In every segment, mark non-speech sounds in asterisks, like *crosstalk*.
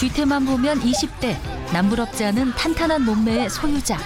뒤태만 보면 20대 남부럽지 않은 탄탄한 몸매의 소유자.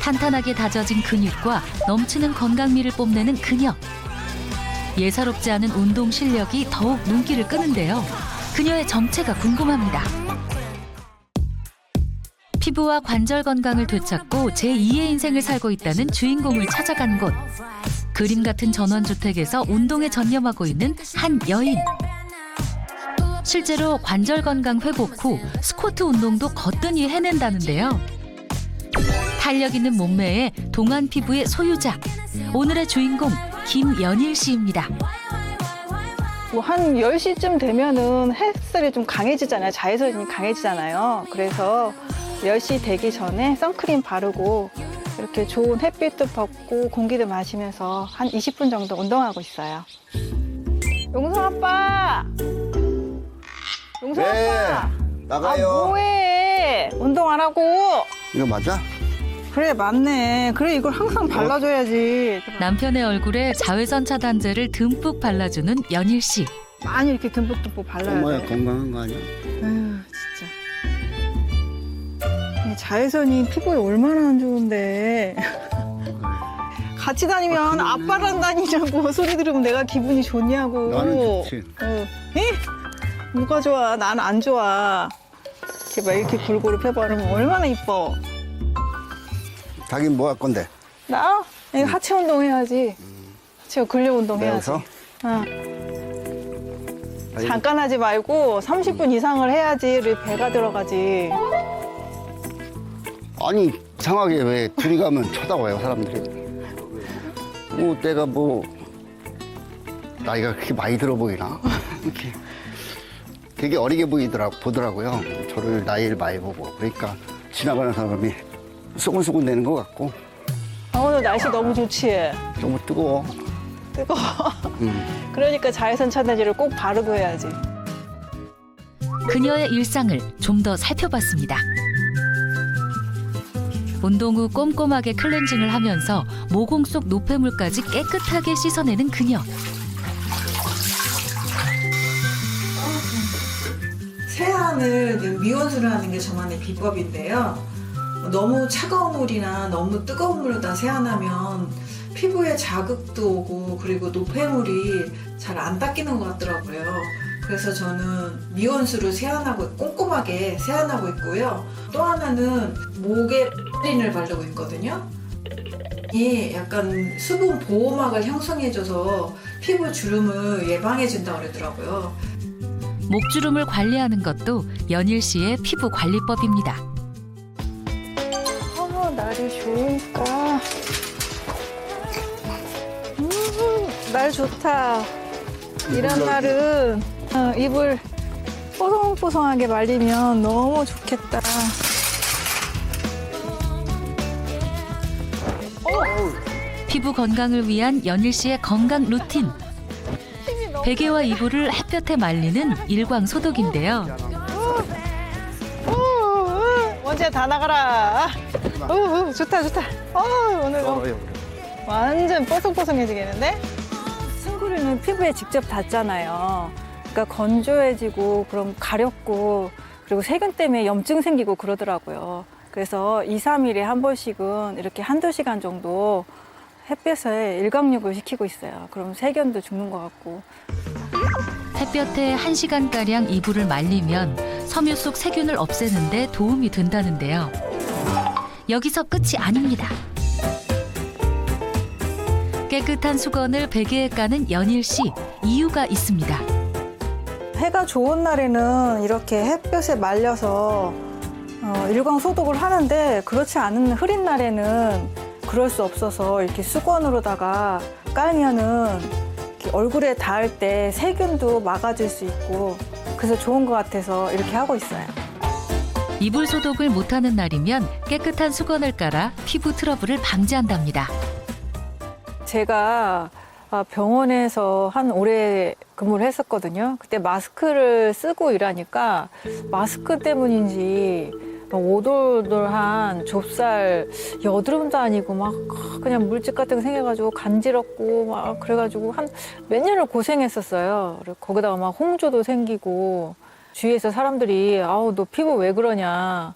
탄탄하게 다져진 근육과 넘치는 건강미를 뽐내는 그녀. 예사롭지 않은 운동 실력이 더욱 눈길을 끄는데요. 그녀의 정체가 궁금합니다. 피부와 관절 건강을 되찾고 제2의 인생을 살고 있다는 주인공을 찾아간 곳. 그림 같은 전원주택에서 운동에 전념하고 있는 한 여인. 실제로 관절 건강 회복 후 스쿼트 운동도 거뜬히 해낸다는데요. 탄력 있는 몸매에 동안 피부의 소유자. 오늘의 주인공 김연일 씨입니다. 뭐한 10시쯤 되면은 햇살이 좀 강해지잖아요. 자외선이 강해지잖아요. 그래서 10시 되기 전에 선크림 바르고 이렇게 좋은 햇빛도 받고 공기도 마시면서 한 20분 정도 운동하고 있어요. 용성 아빠! 용성 네, 아빠! 나가요. 아, 뭐해? 운동 안 하고? 이거 맞아? 그래, 맞네. 그래, 이걸 항상 발라줘야지. 남편의 얼굴에 자외선 차단제를 듬뿍 발라주는 연일 씨. 많이 이렇게 듬뿍듬뿍 발라야 엄마야 돼. 건강한 거 아니야? 아유, 진짜. 이 자외선이 피부에 얼마나 안 좋은데. *laughs* 같이 다니면 아, 아, 빠랑 다니냐고 소리 들으면 내가 기분이 좋냐고. 나는 좋지. 어. 에? 뭐가 좋아? 난 안 좋아. 이렇게 막 이렇게 골고루 펴바르면 얼마나 이뻐. 자긴 뭐 할 건데? 나? 이거 하체 운동 해야지. 하체 근력 운동 해야지. 배워서? 어. 아니, 잠깐 하지 말고 30분 이상을 해야지 배가 들어가지. 아니 이상하게 왜 둘이 가면 쳐다봐요 사람들이? 뭐 내가 뭐 나이가 그렇게 많이 들어 보이나? *laughs* 이렇게 되게 어리게 보이더라 보더라고요. 저를 나이를 많이 보고 그러니까 지나가는 사람이 소곤소곤 되는 것 같고 아, 오늘 날씨 너무 좋지? 너무 뜨거워. 뜨거워. 음. *laughs* 그러니까 자외선 차단제를 꼭 바르고 해야지. 그녀의 일상을 좀 더 살펴봤습니다. 운동 후 꼼꼼하게 클렌징을 하면서 모공 속 노폐물까지 깨끗하게 씻어내는 그녀. 세안을 미온수를 하는 게 저만의 비법인데요. 너무 차가운 물이나 너무 뜨거운 물로다 세안하면 피부에 자극도 오고 그리고 노폐물이 잘 안 닦이는 것 같더라고요. 그래서 저는 미온수로 세안하고 꼼꼼하게 세안하고 있고요. 또 하나는 목에 린을 바르고 있거든요. 이 약간 수분 보호막을 형성해줘서 피부 주름을 예방해준다고 그러더라고요. 목주름을 관리하는 것도 연일 씨의 피부 관리법입니다. 어머, 날이 좋으니까. 음, 날 좋다. 이런 날은 어, 이불 뽀송뽀송하게 말리면 너무 좋겠다. 피부 건강을 위한 연일 씨의 건강 루틴. 베개와 이불을 햇볕에 말리는 일광 소독인데요. 어, 어, 먼지야 다 나가라. 어, 어, 좋다, 좋다. 어, 오늘 너무 완전 뽀송뽀송해지겠는데? 승구리는 피부에 직접 닿잖아요. 그러니까 건조해지고 그럼 가렵고 그리고 세균 때문에 염증 생기고 그러더라고요. 그래서 2, 3일에 한 번씩은 이렇게 한두 시간 정도 햇볕에 일광욕을 시키고 있어요. 그럼 세균도 죽는 것 같고. 햇볕에 1시간가량 이불을 말리면 섬유 속 세균을 없애는데 도움이 된다는데요. 여기서 끝이 아닙니다. 깨끗한 수건을 베개에 까는 연일 씨 이유가 있습니다. 해가 좋은 날에는 이렇게 햇볕에 말려서 어, 일광 소독을 하는데 그렇지 않은 흐린 날에는 그럴 수 없어서 이렇게 수건으로다가 깔면은 얼굴에 닿을 때 세균도 막아줄 수 있고 그래서 좋은 것 같아서 이렇게 하고 있어요. 이불 소독을 못하는 날이면 깨끗한 수건을 깔아 피부 트러블을 방지한답니다. 제가 아, 병원에서 한 올해 근무를 했었거든요. 그때 마스크를 쓰고 일하니까 마스크 때문인지 막 오돌돌한 좁쌀 여드름도 아니고 막 그냥 물집 같은 거 생겨가지고 간지럽고 막 그래가지고 한 몇 년을 고생했었어요. 거기다가 막 홍조도 생기고 주위에서 사람들이 아우 너 피부 왜 그러냐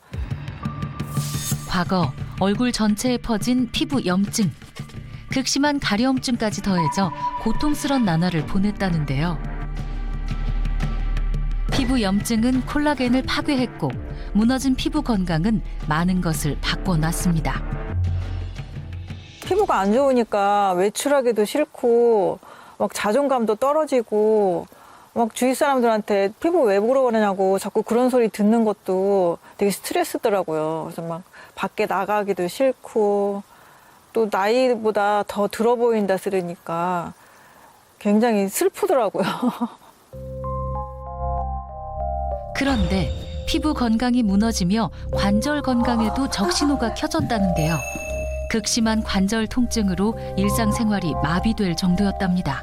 과거 얼굴 전체에 퍼진 피부 염증. 극심한 가려움증까지 더해져 고통스런 나날을 보냈다는데요. 피부 염증은 콜라겐을 파괴했고 무너진 피부 건강은 많은 것을 바꿔놨습니다. 피부가 안 좋으니까 외출하기도 싫고 막 자존감도 떨어지고 막 주위 사람들한테 피부 왜 그러냐고 자꾸 그런 소리 듣는 것도 되게 스트레스더라고요. 그래서 막 밖에 나가기도 싫고 또 나이보다 더 들어 보인다 쓰니까 굉장히 슬프더라고요. *laughs* 그런데 피부 건강이 무너지며 관절 건강에도 적신호가 켜졌다는데요. 극심한 관절 통증으로 일상생활이 마비될 정도였답니다.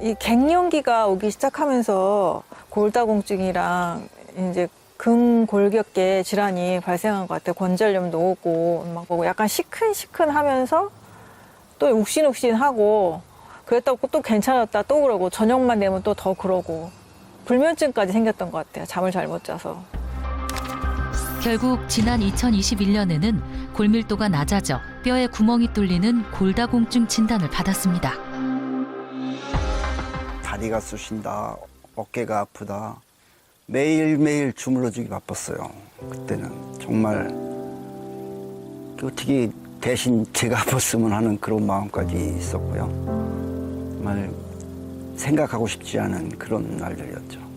이 갱년기가 오기 시작하면서 골다공증이랑 이제 근골격계 질환이 발생한 것 같아요. 관절염도 오고 막 보고 약간 시큰시큰하면서 또 욱신욱신하고 그랬다고 또 괜찮았다 또 그러고 저녁만 되면 또 더 그러고 불면증까지 생겼던 것 같아요. 잠을 잘 못 자서. 결국 지난 2021년에는 골밀도가 낮아져 뼈에 구멍이 뚫리는 골다공증 진단을 받았습니다. 다리가 쑤신다, 어깨가 아프다. 매일매일 주물러주기 바빴어요. 그때는 정말 어떻게 대신 제가 아팠으면 하는 그런 마음까지 있었고요. 정말 생각하고 싶지 않은 그런 날들이었죠.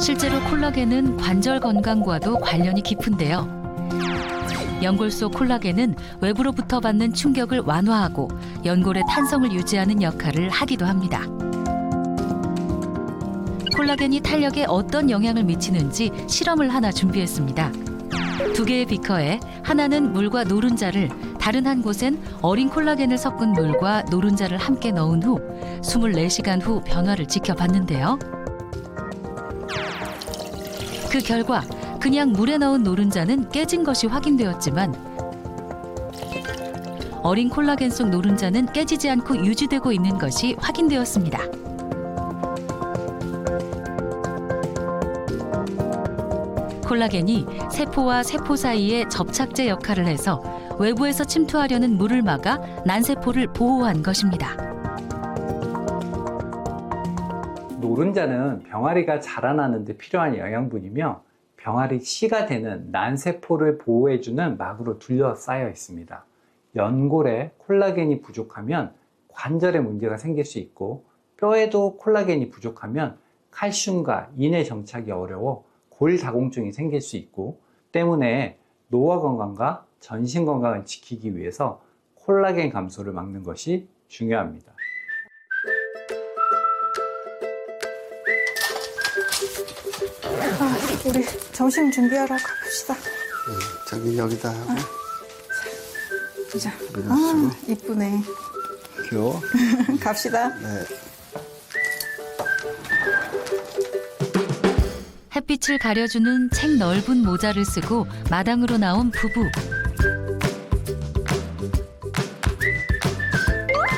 실제로 콜라겐은 관절 건강과도 관련이 깊은데요. 연골 속 콜라겐은 외부로부터 받는 충격을 완화하고 연골의 탄성을 유지하는 역할을 하기도 합니다. 콜라겐이 탄력에 어떤 영향을 미치는지 실험을 하나 준비했습니다. 두 개의 비커에 하나는 물과 노른자를 다른 한 곳엔 어린 콜라겐을 섞은 물과 노른자를 함께 넣은 후 24시간 후 변화를 지켜봤는데요. 그 결과 그냥 물에 넣은 노른자는 깨진 것이 확인되었지만 어린 콜라겐 속 노른자는 깨지지 않고 유지되고 있는 것이 확인되었습니다. 콜라겐이 세포와 세포 사이에 접착제 역할을 해서 외부에서 침투하려는 물을 막아 난세포를 보호한 것입니다. 노른자는 병아리가 자라나는데 필요한 영양분이며 병아리 씨가 되는 난세포를 보호해주는 막으로 둘러싸여 있습니다. 연골에 콜라겐이 부족하면 관절에 문제가 생길 수 있고 뼈에도 콜라겐이 부족하면 칼슘과 인의 정착이 어려워 골다공증이 생길 수 있고 때문에 노화 건강과 전신 건강을 지키기 위해서 콜라겐 감소를 막는 것이 중요합니다. 우리 점심 준비하러 가봅시다. 저기 여기다 하고 보자. 쓰고 이쁘네. 귀여워. *laughs* 갑시다. 네. 햇빛을 가려주는 책 넓은 모자를 쓰고 마당으로 나온 부부.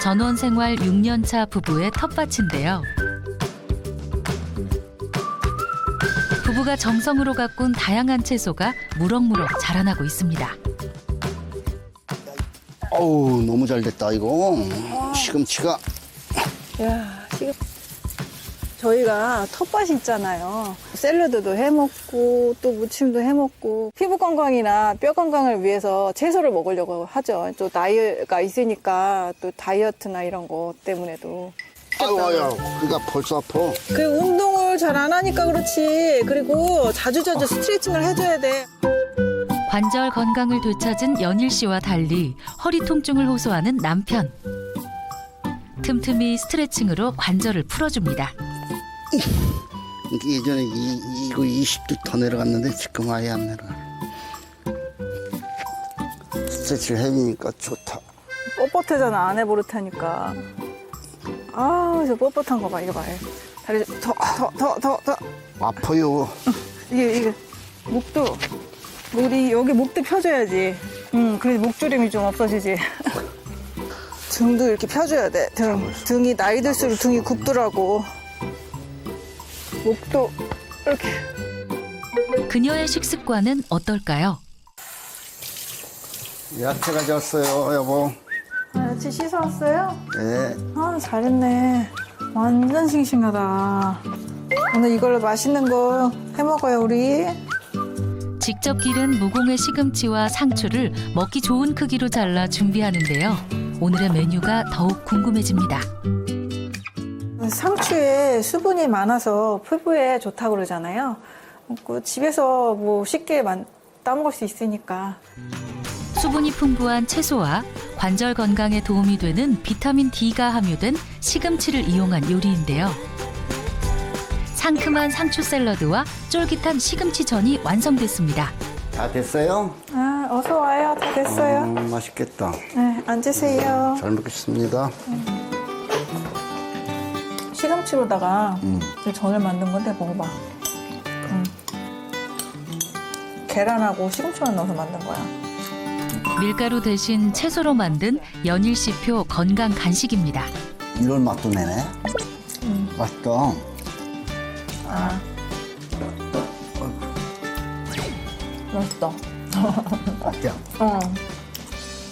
전원 생활 6년차 부부의 텃밭인데요. 부부가 정성으로 가꾼 다양한 채소가 무럭무럭 자라나고 있습니다. 어우 너무 잘 됐다 이거. 시금치가 야, 지금 저희가 텃밭이 있잖아요. 샐러드도 해 먹고 또 무침도 해 먹고 피부 건강이나 뼈 건강을 위해서 채소를 먹으려고 하죠. 또 나이가 있으니까 또 다이어트나 이런 거 때문에도. 아유 아유 그가 벌써 아파. 그 운동을 잘 안 하니까 그렇지. 그리고 자주자주 스트레칭을 해줘야 돼. 관절 건강을 되찾은 연일 씨와 달리 허리 통증을 호소하는 남편. 틈틈이 스트레칭으로 관절을 풀어줍니다. 이게 예전에 이, 이거 20도 더 내려갔는데 지금 아예 안 내려가. 스트레치를 해주니까 좋다. 뻣뻣해잖아. 안 해버릇하니까. 아, 저 뻣뻣한 거 봐. 이거 봐. 다리 더, 더, 더, 더, 더. 아파요. 이게 이게 목도 우리 여기 목도 펴줘야지. 응, 그래 목주름이 좀 없어지지. *laughs* 등도 이렇게 펴줘야 돼. 등 등이 나이 들수록 등이 굽더라고. 목도 이렇게. 그녀의 식습관은 어떨까요? 야채 가져왔어요, 여보. 아, 야채 씻어왔어요? 네. 아, 잘했네. 완전 싱싱하다. 오늘 이걸로 맛있는 거 해 먹어요, 우리. 직접 기른 무공의 시금치와 상추를 먹기 좋은 크기로 잘라 준비하는데요. 오늘의 메뉴가 더욱 궁금해집니다. 상추에 수분이 많아서 피부에 좋다고 그러잖아요. 그 집에서 뭐 쉽게 만- 따먹을 수 있으니까. 수분이 풍부한 채소와 관절 건강에 도움이 되는 비타민 D가 함유된 시금치를 이용한 요리인데요. 상큼한 상추 샐러드와 쫄깃한 시금치 전이 완성됐습니다. 다 됐어요? 아, 어서 와요. 다 됐어요. 음, 맛있겠다. 네, 앉으세요. 잘 먹겠습니다. 시금치로다가 음. 이제 전을 만든 건데 먹어봐. 음. 계란하고 시금치만 넣어서 만든 거야. 밀가루 대신 채소로 만든 연일시표 건강 간식입니다. 이런 맛도 내네. 맛있다. 아. 맛있다. 맛있죠? 어.